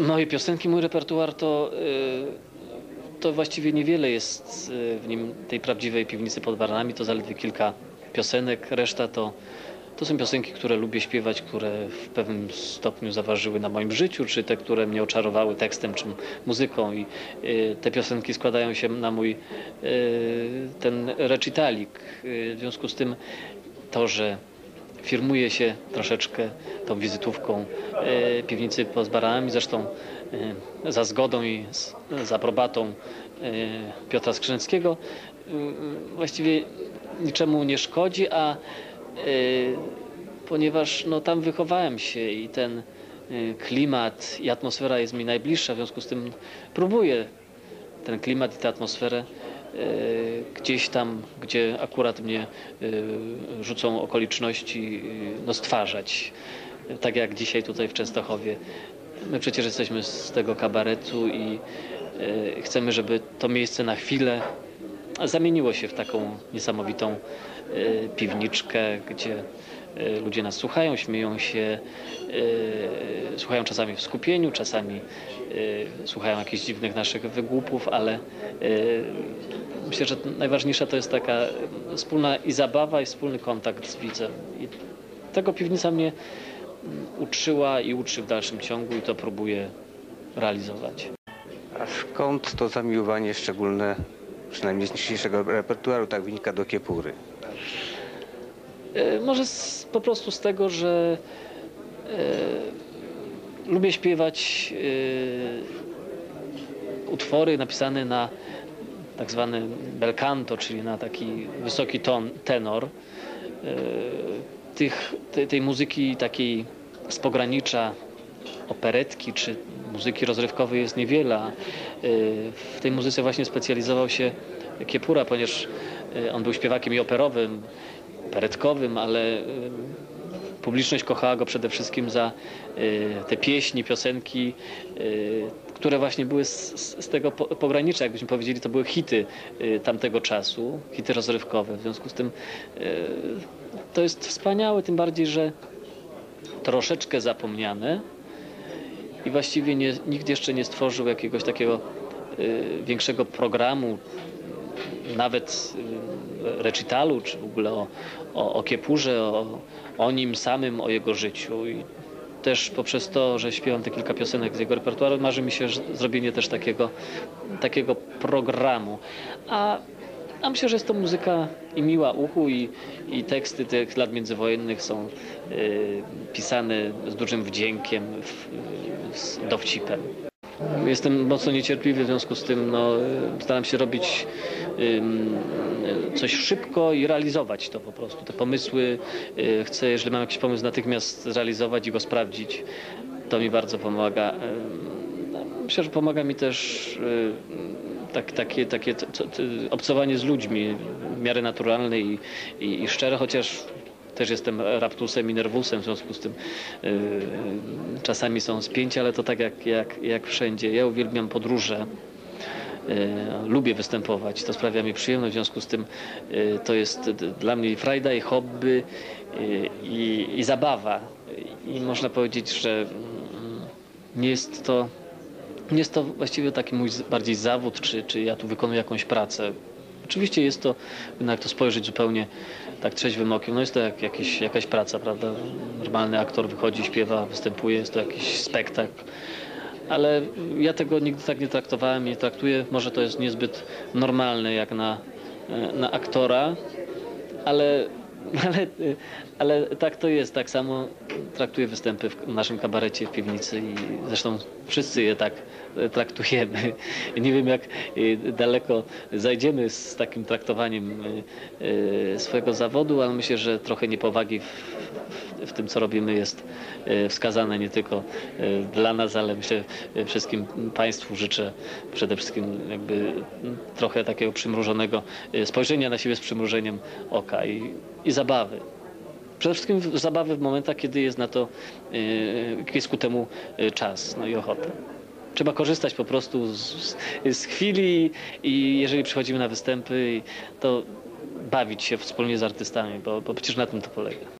Moje piosenki, mój repertuar to, y, to właściwie niewiele jest y, w nim tej prawdziwej piwnicy pod baranami. To zaledwie kilka piosenek. Reszta to, to są piosenki, które lubię śpiewać, które w pewnym stopniu zaważyły na moim życiu, czy te, które mnie oczarowały tekstem czy muzyką. I y, te piosenki składają się na mój ten recitalik. W związku z tym to, że firmuje się troszeczkę tą wizytówką e, piwnicy pod baranami, zresztą e, za zgodą i z, z aprobatą e, Piotra Skrzyneckiego. e, Właściwie niczemu nie szkodzi, a ponieważ no, tam wychowałem się i ten klimat i atmosfera jest mi najbliższa, w związku z tym próbuję ten klimat i tę atmosferę gdzieś tam, gdzie akurat mnie e, rzucą okoliczności, e, no stwarzać. Tak jak dzisiaj tutaj w Częstochowie. My przecież jesteśmy z tego kabaretu i chcemy, żeby to miejsce na chwilę zamieniło się w taką niesamowitą piwniczkę, gdzie ludzie nas słuchają, śmieją się, słuchają czasami w skupieniu, czasami słuchają jakichś dziwnych naszych wygłupów, ale myślę, że najważniejsza to jest taka wspólna i zabawa, i wspólny kontakt z widzem. I tego piwnica mnie uczyła i uczy w dalszym ciągu i to próbuję realizować. A skąd to zamiłowanie szczególne, przynajmniej z dzisiejszego repertuaru, tak wynika do Kiepury? E, Może z, po prostu z tego, że e, lubię śpiewać e, utwory napisane na tak zwany bel canto, czyli na taki wysoki ton, tenor. E, tych, tej, tej muzyki takiej z pogranicza operetki czy muzyki rozrywkowej jest niewiele. e, W tej muzyce właśnie specjalizował się Kiepura, ponieważ e, on był śpiewakiem i operowym, operetkowym, ale publiczność kochała go przede wszystkim za te pieśni, piosenki, które właśnie były z, z tego po- pogranicza, jakbyśmy powiedzieli, to były hity e, tamtego czasu, hity rozrywkowe. W związku z tym e, to jest wspaniałe, tym bardziej, że troszeczkę zapomniane i właściwie nie, nikt jeszcze nie stworzył jakiegoś takiego y, większego programu, nawet y, recitalu, czy w ogóle o, o, o Kiepurze, o, o nim samym, o jego życiu. I też poprzez to, że śpiewam te kilka piosenek z jego repertuaru, marzy mi się zrobienie też takiego, takiego programu. A, a myślę, że jest to muzyka i miła uchu, i, i teksty tych lat międzywojennych są y, pisane z dużym wdziękiem, w, z dowcipem. Jestem mocno niecierpliwy, w związku z tym no, staram się robić coś szybko i realizować to po prostu. Te pomysły y, chcę, jeżeli mam jakiś pomysł, natychmiast zrealizować i go sprawdzić. To mi bardzo pomaga. Myślę, że pomaga mi też y, tak, takie, takie obcowanie z ludźmi w miarę naturalne i, i, i szczere, chociaż też jestem raptusem i nerwusem, w związku z tym y, czasami są spięcia, ale to tak jak, jak, jak wszędzie. Ja uwielbiam podróże. Y, lubię występować, to sprawia mi przyjemność, w związku z tym y, to jest dla mnie frajda, i hobby, i, i zabawa. I można powiedzieć, że mm, nie jest to nie jest to właściwie taki mój bardziej zawód, czy, czy ja tu wykonuję jakąś pracę. Oczywiście jest to, no jak to spojrzeć zupełnie tak trzeźwym okiem, no jest to jak, jakaś praca, prawda? Normalny aktor wychodzi, śpiewa, występuje, jest to jakiś spektakl. Ale ja tego nigdy tak nie traktowałem, nie traktuję. Może to jest niezbyt normalne jak na, e, na aktora, ale, ale, ale tak to jest. Tak samo traktuję występy w naszym kabarecie w piwnicy i zresztą wszyscy je tak e, traktujemy. Nie wiem jak e, daleko zajdziemy z takim traktowaniem e, swojego zawodu, ale myślę, że trochę niepowagi w, w, tym, co robimy jest e, wskazane nie tylko e, dla nas, ale myślę e, wszystkim Państwu życzę przede wszystkim jakby trochę takiego przymrużonego spojrzenia na siebie z przymrużeniem oka i, i zabawy. Przede wszystkim zabawy w momentach, kiedy jest na to, jest ku temu czas no i ochota. Trzeba korzystać po prostu z, z, z chwili i jeżeli przychodzimy na występy, to bawić się wspólnie z artystami, bo, bo przecież na tym to polega.